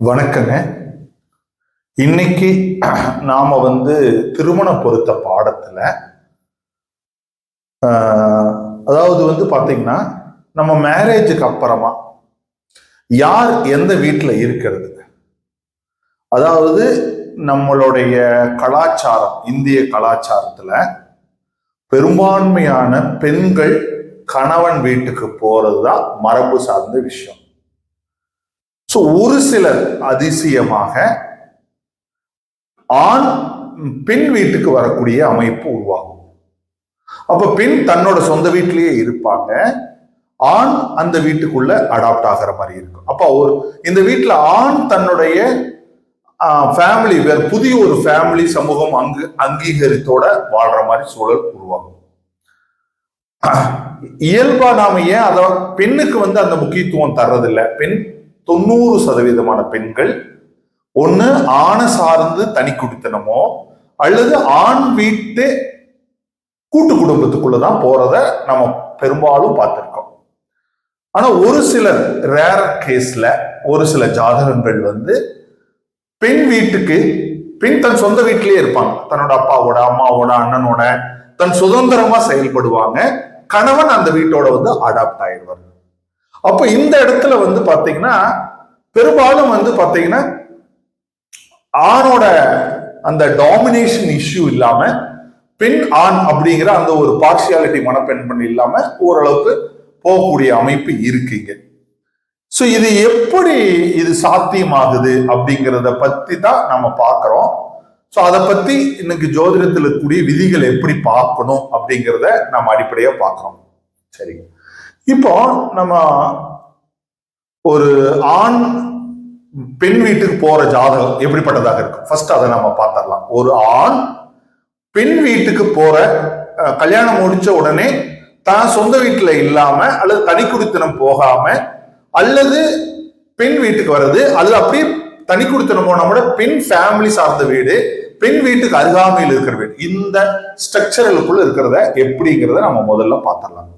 வணக்கங்க. இன்னைக்கு நாம வந்து திருமண பொருத்த பாடத்துல அதாவது வந்து பாத்தீங்கன்னா நம்ம மேரேஜுக்கு அப்புறமா யார் எந்த வீட்டில் இருக்கிறது? அதாவது நம்மளுடைய கலாச்சாரம் இந்திய கலாச்சாரத்துல பெரும்பான்மையான பெண்கள் கணவன் வீட்டுக்கு போறதுதான் மரபு சார்ந்த விஷயம். ஸோ ஒரு சிலர் அதிசயமாக ஆண் பெண் வீட்டுக்கு வரக்கூடிய அமைப்பு உருவாகும். அப்ப பெண் தன்னோட சொந்த வீட்டிலேயே இருப்பாங்க. ஆண் அந்த வீட்டுக்குள்ள அடாப்ட் ஆகிற மாதிரி இருக்கும். அப்ப ஒரு இந்த வீட்டுல ஆண் தன்னுடைய ஃபேமிலி வேற புதிய ஒரு ஃபேமிலி சமூகம் அங்கு அங்கீகரித்தோட வாழ்ற மாதிரி சூழல் உருவாகும். இயல்பா நாம ஏன் அத பெண்ணுக்கு வந்து அந்த முக்கியத்துவம் தர்றதில்லை. பெண் தொண்ணூறு சதவீதமான பெண்கள் ஒன்று ஆணை சார்ந்து தனி குடித்தனமோ அல்லது ஆண் வீட்டு கூட்டு குடும்பத்துக்குள்ளதான் போறத நம்ம பெரும்பாலும் பார்த்துருக்கோம். ஆனா ஒரு சிலர் ரேர் கேஸ்ல ஒரு சில ஜாதகங்கள் வந்து பெண் வீட்டுக்கு பெண் தன் சொந்த வீட்டிலேயே இருப்பாங்க. தன்னோட அப்பாவோட அம்மாவோட அண்ணனோட தன் சுதந்திரமா செயல்படுவாங்க. கணவன் அந்த வீட்டோட வந்து அடாப்ட் ஆயிடுவார். அப்ப இந்த இடத்துல வந்து பாத்தீங்கன்னா பெரும்பாலும் வந்து பாத்தீங்கன்னா ஆணோட அந்த டாமினேஷன் இஷ்யூ இல்லாம பெண் ஆண் அப்படிங்கிற அந்த ஒரு பார்சியாலிட்டி மனப்பெண் பண்ணி இல்லாம ஓரளவுக்கு போகக்கூடிய அமைப்பு இருக்குங்க ஸோ இது எப்படி இது சாத்தியமாகுது அப்படிங்கிறத பத்தி தான் நம்ம பார்க்கறோம் ஸோ அதை பத்தி இன்னைக்கு ஜோதிடத்தில் கூடிய விதிகள் எப்படி பார்க்கணும் அப்படிங்கிறத நம்ம அடிப்படையாக பார்க்குறோம். சரிங்க. இப்போ நம்ம ஒரு ஆண் பெண் வீட்டுக்கு போற ஜாதகம் எப்படிப்பட்டதாக இருக்கும்? ஃபர்ஸ்ட் அதை நம்ம பார்த்துடலாம். ஒரு ஆண் பெண் வீட்டுக்கு போற கல்யாணம் முடிச்ச உடனே தான் சொந்த வீட்டுல இல்லாம அல்லது தனிக்குடித்தனம் போகாம அல்லது பெண் வீட்டுக்கு வர்றது அது அப்படியே தனிக்குடித்தனம் போனா கூட பெண் ஃபேமிலி சார்ந்த வீடு பெண் வீட்டுக்கு அருகாமையில் இருக்கிற வீடு. இந்த ஸ்ட்ரக்சரலுக்குள்ள இருக்கிறத எப்படிங்கிறத நம்ம முதல்ல பார்த்துடலாம்.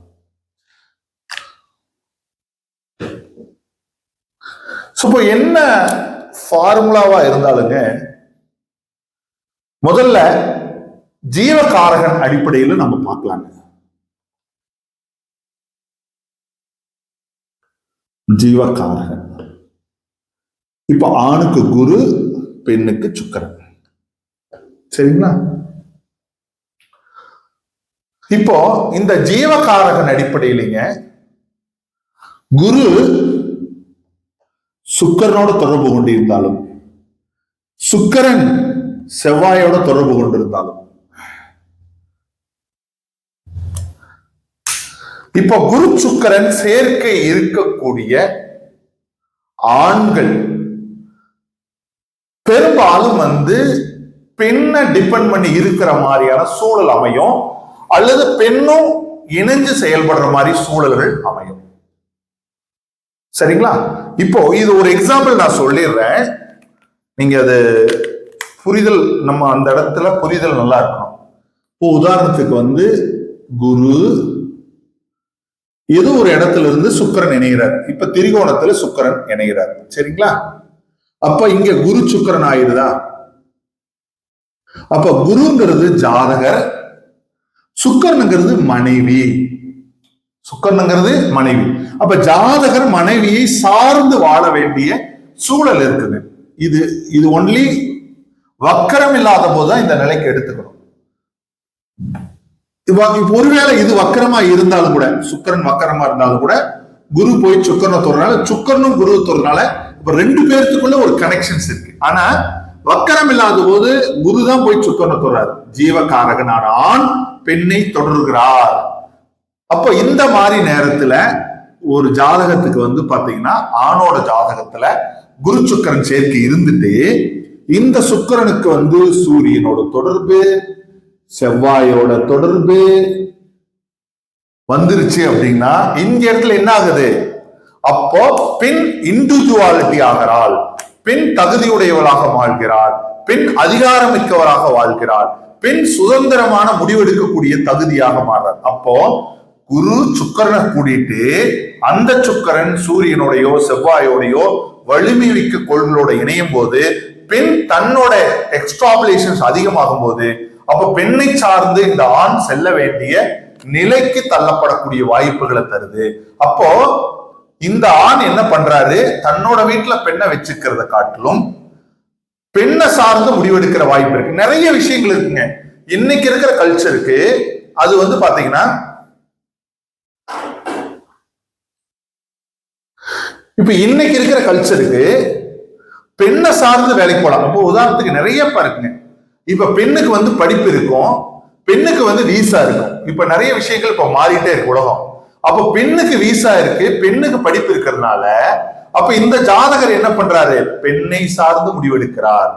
ஸோ இப்போ என்ன ஃபார்முலாவா இருந்தாலுங்க முதல்ல ஜீவகாரகன் அடிப்படையில் நம்ம பார்க்கலாங்க. ஜீவகாரகன். இப்ப ஆணுக்கு குரு பெண்ணுக்கு சுக்கரன். சரிங்களா? இப்போ இந்த ஜீவகாரகன் அடிப்படையிலங்க குரு சுக்கரனோட தொடர்பு கொண்டிருந்தாலும் சுக்கரன் செவ்வாயோட தொடர்பு கொண்டிருந்தாலும். இப்ப குரு சுக்கரன் சேர்க்கை இருக்கக்கூடிய ஆண்கள் பெரும்பாலும் வந்து பெண்ணை டிபெண்ட் பண்ணி இருக்கிற மாதிரியான சூழல் அமையும் அல்லது பெண்ணும் இணைஞ்சு செயல்படுற மாதிரி சூழல்கள் அமையும். சரிங்களா? இப்போ இது ஒரு எக்ஸாம்பிள் நான் சொல்லிடுறேன். நீங்க அது புரிதல் நம்ம அந்த இடத்துல புரிதல் நல்லா இருக்கணும். இப்போ உதாரணத்துக்கு வந்து குரு ஏதோ ஒரு இடத்துல இருந்து சுக்கரன் இணைகிறார். இப்ப திரிகோணத்துல சுக்கரன் இணைகிறார். சரிங்களா? அப்ப இங்க குரு சுக்கரன் ஆயிருதா அப்ப குருங்கிறது ஜாதகர் சுக்கரனுங்கிறது மனைவி. சுக்கரனுங்கிறது மனைவி. அப்ப ஜாதகர் மனைவியை சார்ந்து வாழ வேண்டிய சூழல் இருக்குது. இது இது ஒன்லி வக்கரம் இல்லாத போதுதான் இந்த நிலைக்கு எடுத்துக்கணும். இப்ப ஒருவேளை இது வக்கரமா இருந்தாலும் கூட சுக்கரன் வக்கரமா இருந்தாலும் கூட குரு போய் சுக்கரனை தொடுறனால சுக்கரனும் குரு தொடுறனால இப்ப ரெண்டு பேர்த்துக்குள்ள ஒரு கனெக்ஷன்ஸ் இருக்கு. ஆனா வக்கரம் இல்லாத போது குரு தான் போய் சுக்கரனை தொடுறாரு ஜீவகாரகனான ஆண் பெண்ணை தொடர்கிறார். அப்ப இந்த மாதிரி நேரத்துல ஒரு ஜாதகத்துக்கு வந்து பாத்தீங்கன்னா ஆணோட ஜாதகத்துல குரு சுக்கரன் சேர்க்கை இருந்துட்டு இந்த சுக்கிரனுக்கு வந்து சூரியனோட தொடர்பு செவ்வாயோட தொடர்பு வந்துருச்சு அப்படின்னா இந்த இடத்துல என்ன ஆகுது? அப்போ பெண் இண்டிவிஜுவாலிட்டி ஆகிறாள். பெண் தகுதியுடையவளாக வாழ்கிறார் பெண் அதிகாரமிக்கவராக வாழ்கிறார் பெண் சுதந்திரமான முடிவெடுக்கக்கூடிய தகுதியாக மாறார் அப்போ குரு சுக்கரனை கூட்டிட்டு அந்த சுக்கரன் சூரியனுடையோ செவ்வாயோடையோ வலிமை மிக்க கோள்களோட இணையும் போது பெண் தன்னோட எக்ஸ்ட்ராபுலேஷன்ஸ் அதிகமாகும் போது அப்ப பெண்ணை சார்ந்து இந்த ஆண் செல்ல வேண்டிய நிலைக்கு தள்ளப்படக்கூடிய வாய்ப்புகளை தருது. அப்போ இந்த ஆண் என்ன பண்றாரு? தன்னோட வீட்டுல பெண்ணை வச்சுக்கிறத காட்டிலும் பெண்ணை சார்ந்து முடிவெடுக்கிற வாய்ப்பு இருக்கு. நிறைய விஷயங்கள் இருக்குங்க. இன்னைக்கு இருக்கிற கல்ச்சருக்கு அது வந்து பாத்தீங்கன்னா இப்ப இன்னைக்கு இருக்கிற கல்ச்சருக்கு பெண்ணை சார்ந்து வேலைக்கு போகலாம் அப்போ உதாரணத்துக்கு நிறைய பாருங்க இப்ப பெண்ணுக்கு வந்து படிப்பு இருக்கும். பெண்ணுக்கு வந்து வீசா இருக்கும். இப்ப நிறைய விஷயங்கள் இப்ப மாறிட்டே இருக்கு உலகம். அப்ப பெண்ணுக்கு வீசா இருக்கு பெண்ணுக்கு படிப்பு இருக்கிறதுனால அப்ப இந்த ஜாதகர் என்ன பண்றாரு? பெண்ணை சார்ந்து முடிவெடுக்கிறார்.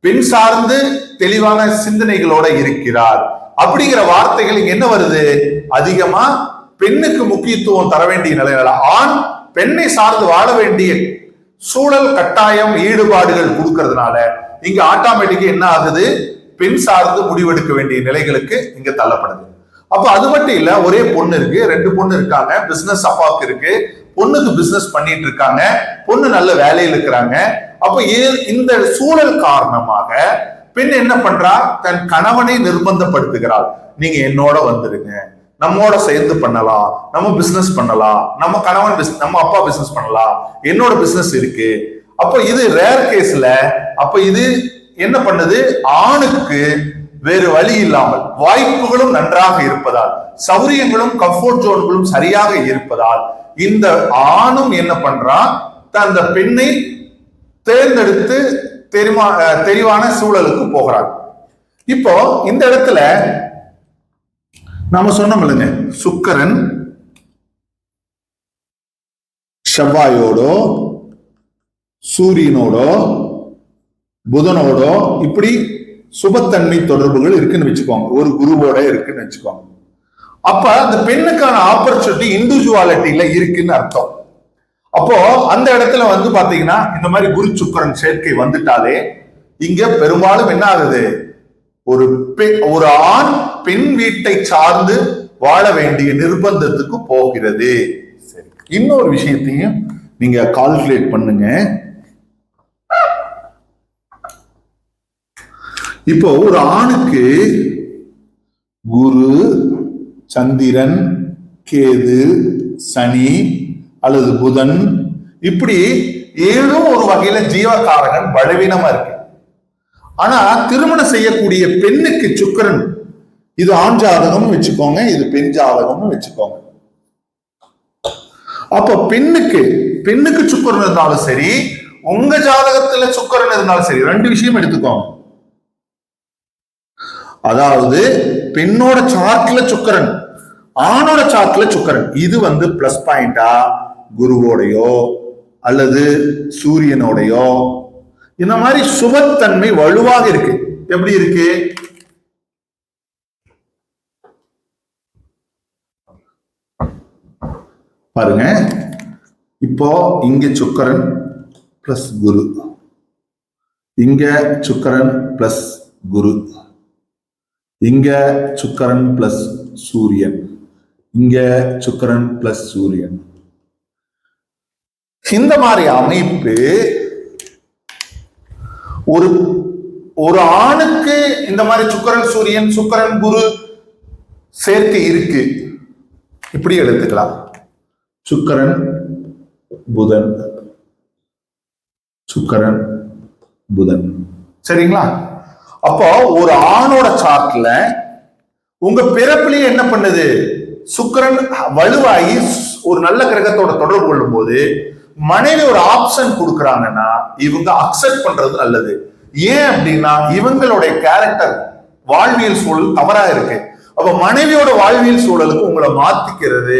பெண் சார்ந்து தெளிவான சிந்தனைகளோட இருக்கிறார். அப்படிங்கிற வார்த்தைகள் இங்க என்ன வருது? அதிகமா பெண்ணுக்கு முக்கியத்துவம் தர வேண்டிய நிலையில. ஆண் பெண்ணை சார்ந்து வாழ வேண்டிய சூழல் கட்டாயம் ஈடுபாடுகள் கொடுக்கறதுனால இங்க ஆட்டோமேட்டிக்கா என்ன ஆகுது? பெண் சார்ந்து முடிவெடுக்க வேண்டிய நிலைகளுக்கு இங்க தள்ளப்படுது. அப்ப அது மட்டும் இல்ல ஒரே பொண்ணு இருக்கு ரெண்டு பொண்ணு இருக்காங்க பிசினஸ் அப்பாவுக்கு இருக்கு பொண்ணுக்கு பிசினஸ் பண்ணிட்டு இருக்காங்க பொண்ணு நல்ல வேலையில் இருக்கிறாங்க. அப்ப இந்த சூழல் காரணமாக பெண் என்ன பண்றா? தன் கணவனை நிர்பந்தப்படுத்துகிறாள். நீங்க என்னோட வந்துருங்க. நம்மோட சேர்ந்து பண்ணலாம். நம்ம பிசினஸ் பண்ணலாம். நம்ம கணவன் பிஸ் நம்ம அப்பா பிசினஸ் பண்ணலாம். என்னோட பிசினஸ் இருக்கு. அப்போ இது ரேர் கேஸ்ல அப்ப இது என்ன பண்ணுது? ஆணுக்கு வேறு வழி இல்லாமல் வாய்ப்புகளும் நன்றாக இருப்பதால் சௌரியங்களும் கம்ஃபோர்ட் ஜோன்களும் சரியாக இருப்பதால் இந்த ஆணும் என்ன பண்றான் அந்த பெண்ணை தேர்ந்தெடுத்து தெரிமா தெளிவான சூழலுக்கு போகிறான் இப்போ இந்த இடத்துல நாம சொன்னோம் இல்லைங்க. சுக்கரன் செவ்வாயோடோ சூரியனோடோ புதனோடோ இப்படி சுபத்தன்மை தொடர்புகள் இருக்குன்னு வச்சுக்கோங்க. ஒரு குருவோட இருக்குன்னு வச்சுக்கோங்க. அப்ப அந்த பெண்ணுக்கான ஆப்பர்ச்சுனிட்டி இண்டிவிஜுவாலிட்டியில இருக்குன்னு அர்த்தம். அப்போ அந்த இடத்துல வந்து பாத்தீங்கன்னா இந்த மாதிரி குரு சுக்கரன் சேர்க்கை வந்துட்டாலே இங்க பெரும்பாலும் என்ன ஆகுது? ஒரு பெண் ஒரு ஆண் பெண் வீட்டை சார்ந்து வாழ வேண்டிய நிர்பந்தத்துக்கு போகிறது. சரி. இன்னொரு விஷயத்தையும் நீங்க கால்குலேட் பண்ணுங்க. இப்போ ஒரு ஆணுக்கு குரு சந்திரன் கேது சனி அல்லது புதன் இப்படி ஏதோ ஒரு வகையில ஜீவகாரகன் பலவீனமா இருக்கு. ஆனா திருமணம் செய்யக்கூடிய பெண்ணுக்கு சுக்கிரன் இது ஆண் ஜாதகம்னு வச்சுக்கோங்க இது பெண் ஜாதகம்னு வச்சுக்கோங்க. அப்ப பெண்ணுக்கு பெண்ணுக்கு சுக்கரன் இருந்தாலும் சரி உங்க ஜாதகத்துல சுக்கரன் இருந்தாலும் சரி ரெண்டு விஷயம் எடுத்துக்கோங்க. அதாவது பெண்ணோட சார்ட்ல சுக்கரன் ஆணோட சார்ட்ல சுக்கரன். இது வந்து பிளஸ் பாயிண்டா குருவோடையோ அல்லது சூரியனோடையோ? இந்த மாதிரி சுபத்தன்மை வலுவாக இருக்கு. எப்படி இருக்கு? பாருங்க. இப்போ இங்க சுக்கரன் பிளஸ் குரு. இங்க சுக்கரன் பிளஸ் குரு. இங்க சுக்கரன் பிளஸ் சூரியன். இங்க சுக்கரன் பிளஸ் சூரியன். இந்த மாதிரி அமைப்பு ஒரு ஒரு ஆணுக்கு இந்த மாதிரி சுக்கரன் சூரியன் சுக்கரன் குரு சேர்க்கை இருக்கு. இப்படி எடுத்துக்கலாம். சுக்கரன் புதன். சுக்கரன் புதன். சரிங்களா? அப்போ ஒரு ஆணோட சார்ட்ல உங்க பிறப்புலயே என்ன பண்ணுது? சுக்கரன் வலுவாகி ஒரு நல்ல கிரகத்தோட தொடர்பு கொள்ளும் போது மனைவி ஒரு ஆப்ஷன் கொடுக்குறாங்கன்னா இவங்க அக்செப்ட் பண்றது நல்லது. ஏன் அப்படின்னா இவங்களுடைய கேரக்டர் வாழ்வியல் சூழல் தவறா இருக்கு. அப்ப மனைவியோட வாழ்வியல் சூழலுக்கு உங்களை மாத்திக்கிறது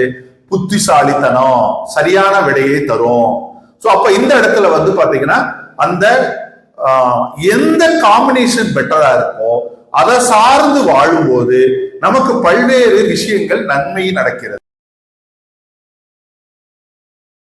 புத்திசாலித்தனம் சரியான விடையை தரும். ஸோ அப்ப இந்த இடத்துல வந்து பாத்தீங்கன்னா அந்த எந்த காம்பினேஷன் பெட்டரா இருக்கோ அதை சார்ந்து வாழும்போது நமக்கு பல்வேறு விஷயங்கள் நன்மை நடக்கிறது.